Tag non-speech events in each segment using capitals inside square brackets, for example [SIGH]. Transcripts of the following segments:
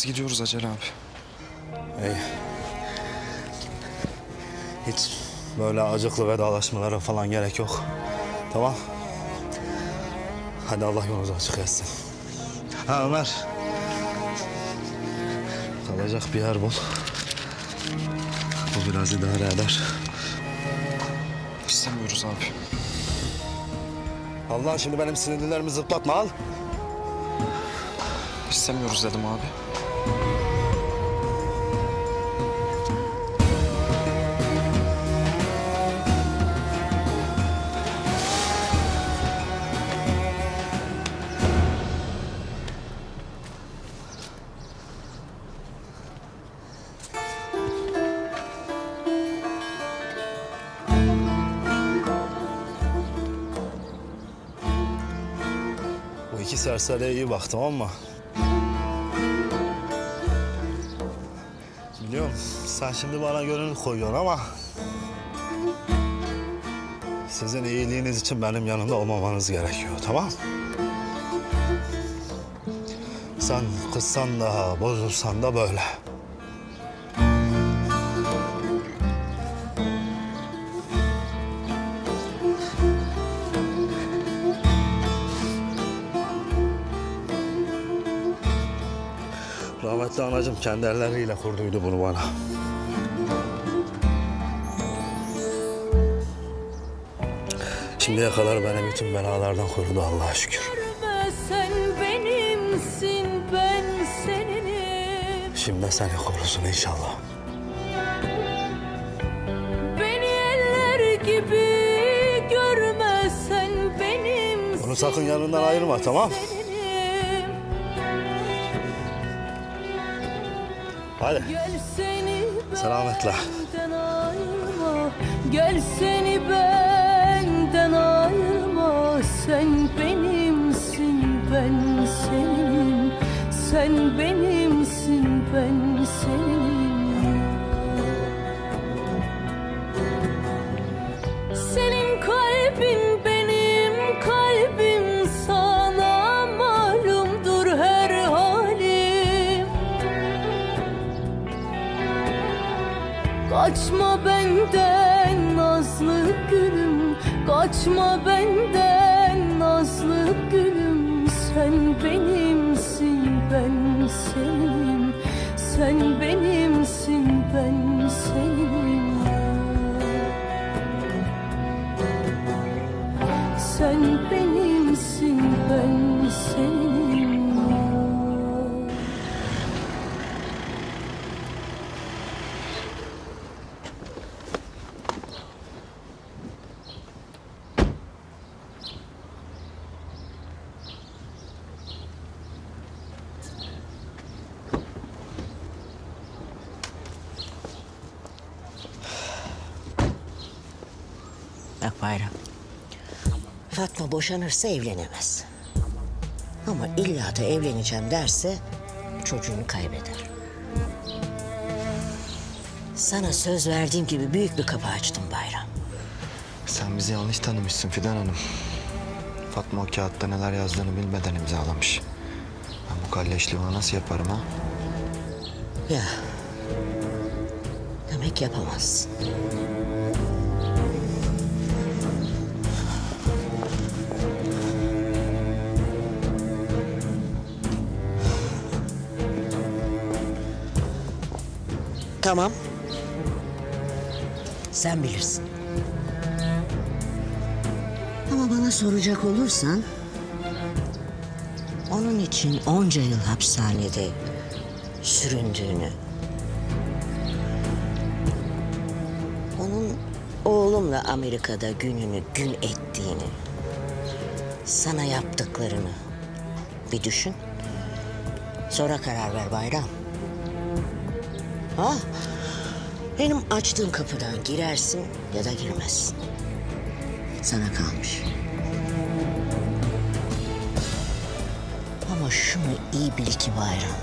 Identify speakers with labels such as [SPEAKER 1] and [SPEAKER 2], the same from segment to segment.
[SPEAKER 1] biz gidiyoruz Acele abi.
[SPEAKER 2] İyi. Hiç böyle acıklı vedalaşmalara falan gerek yok. Tamam. Hadi Allah yolunuzu açık etsin. Ha Ömer. Kalacak bir yer bul. Bu biraz idare eder.
[SPEAKER 1] İstemiyoruz abi.
[SPEAKER 2] Allah şimdi benim sinirlerimi zıplatma al.
[SPEAKER 1] İstemiyoruz dedim abi.
[SPEAKER 2] İki serseriye iyi bak tamam mı? Biliyorum sen şimdi bana gönül koyuyorsun ama... Sizin iyiliğiniz için benim yanımda olmamanız gerekiyor tamam Sen kızsan da bozulsan da böyle. Rahmetli anacığım kendi elleriyle kurduydu bunu bana. Şimdiye kadar beni bütün belalardan korudu Allah'a şükür.
[SPEAKER 3] Sen benimsin ben seninim
[SPEAKER 2] Şimdi de seni korusun inşallah.
[SPEAKER 3] Beni eller gibi görme sen benimsin
[SPEAKER 2] Bunu sakın yanından ayırma tamam?
[SPEAKER 3] seninim
[SPEAKER 2] Hadi.
[SPEAKER 3] Gel seni
[SPEAKER 2] Selametle.
[SPEAKER 3] ayırma Gel seni benden ayırma Sen benimsin ben senin Sen benimsin ben senin Kaçma benden nazlı gülüm Kaçma benden nazlı gülüm. Sen benimsin ben senin Sen benimsin
[SPEAKER 4] Bak Bayram. Fatma boşanırsa evlenemez. Ama illa da evleneceğim derse çocuğunu kaybeder. Sana söz verdiğim gibi büyük bir kapı açtım Bayram.
[SPEAKER 1] Sen bizi yanlış tanımışsın Fidan Hanım. Fatma o kağıtta neler yazdığını bilmeden imzalamış. Ben bu kalleşliği ona nasıl yaparım ha?
[SPEAKER 4] Ya. Demek yapamazsın. Tamam. Sen bilirsin. Ama bana soracak olursan... ...onun için onca yıl hapishanede süründüğünü... ...onun oğlumla Amerika'da gününü gün ettiğini... ...sana yaptıklarını bir düşün. Sonra karar ver Bayram. Ha? Benim açtığım kapıdan girersin ya da girmezsin. Sana kalmış. Ama şunu iyi bil ki Bayram.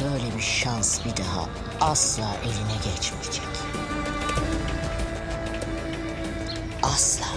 [SPEAKER 4] Böyle bir şans bir daha asla eline geçmeyecek. Asla.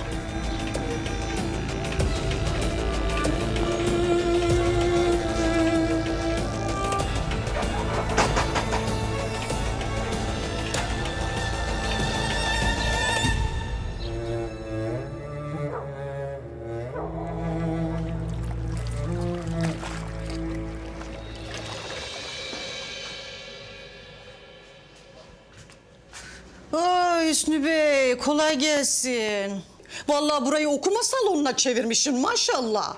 [SPEAKER 5] Hüsnü Bey kolay gelsin. Vallahi burayı okuma salonuna çevirmişsin maşallah.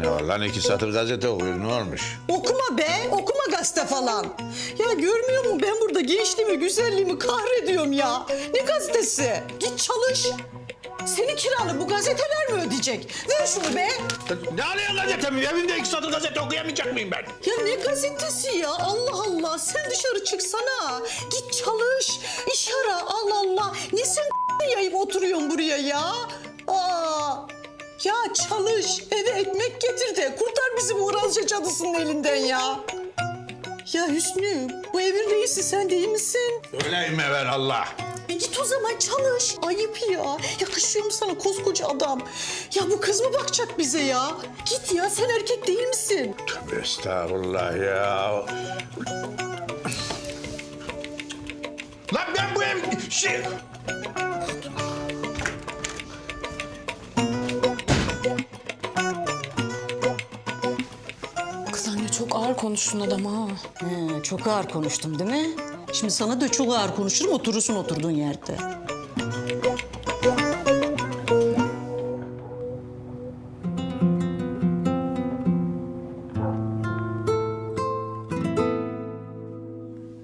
[SPEAKER 6] Ne var lan iki satır gazete okuyor ne olmuş?
[SPEAKER 5] Okuma be, okuma gazete falan. Ya görmüyor musun ben burada gençliğimi, güzelliğimi kahrediyorum ya. Ne gazetesi? Git çalış. Senin kiranı bu gazeteler mi ödeyecek? Ver şunu be.
[SPEAKER 6] Ne alıyorsun gazetemi? Evimde iki satır gazete okuyamayacak mıyım ben?
[SPEAKER 5] Ya ne gazetesi ya? Allah Allah. Sen dışarı çıksana. Git çalış. İş ara. Allah Allah. Ne sen [LAUGHS] yayıp oturuyorsun buraya ya? Aa. Ya çalış. Eve ekmek getir de kurtar bizi bu Uğrazca cadısının elinden ya. Ya Hüsnü, bu evin reisi sen değil misin?
[SPEAKER 6] Öyleyim Allah.
[SPEAKER 5] E git o zaman çalış. Ayıp ya. Yakışıyor mu sana koskoca adam? Ya bu kız mı bakacak bize ya? Git ya sen erkek değil misin?
[SPEAKER 6] Tövbe estağfurullah ya. Lan ben bu ev... Şey...
[SPEAKER 7] Kız anne çok ağır konuştun adama ha.
[SPEAKER 5] He, çok ağır konuştum değil mi? Şimdi sana da çok ağır konuşurum oturursun oturduğun yerde.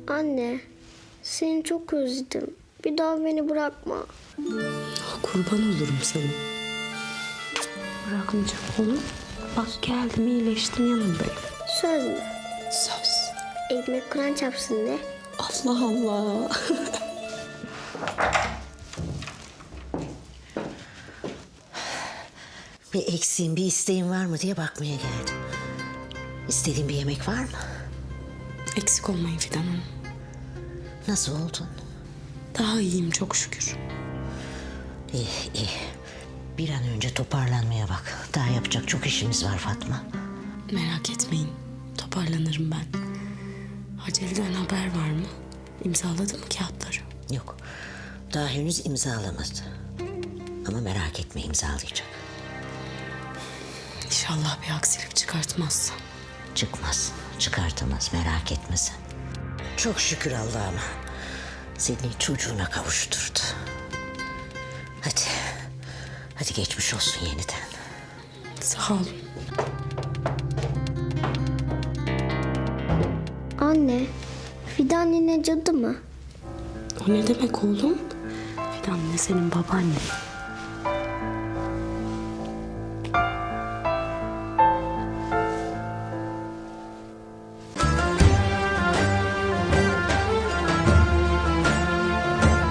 [SPEAKER 8] Anne, seni çok özledim. Bir daha beni bırakma.
[SPEAKER 7] Kurban olurum sana. Bırakmayacağım oğlum. Bak geldim iyileştim yanındayım.
[SPEAKER 8] Söz mü?
[SPEAKER 7] Söz.
[SPEAKER 8] Ekmek kuran çapsın de.
[SPEAKER 7] Allah Allah.
[SPEAKER 4] Bir eksiğin, bir isteğin var mı diye bakmaya geldim. İstediğin bir yemek var mı?
[SPEAKER 7] Eksik olmayın Fidan Hanım.
[SPEAKER 4] Nasıl oldun?
[SPEAKER 7] Daha iyiyim çok şükür.
[SPEAKER 4] İyi, iyi. Bir an önce toparlanmaya bak. Daha yapacak çok işimiz var Fatma.
[SPEAKER 7] Merak etmeyin. Toparlanırım ben. Hacer'den haber var mı? İmzaladı mı kağıtları?
[SPEAKER 4] Yok, daha henüz imzalamadı. Ama merak etme imzalayacak.
[SPEAKER 7] İnşallah bir aksilik çıkartmazsa.
[SPEAKER 4] Çıkmaz, çıkartamaz merak etme sen. Çok şükür Allah'ıma. Seni çocuğuna kavuşturdu. Hadi, hadi geçmiş olsun yeniden.
[SPEAKER 7] Sağ olun.
[SPEAKER 8] Anne, Fidan yine cadı mı?
[SPEAKER 7] O ne demek oğlum? Fidan ne senin babaannen.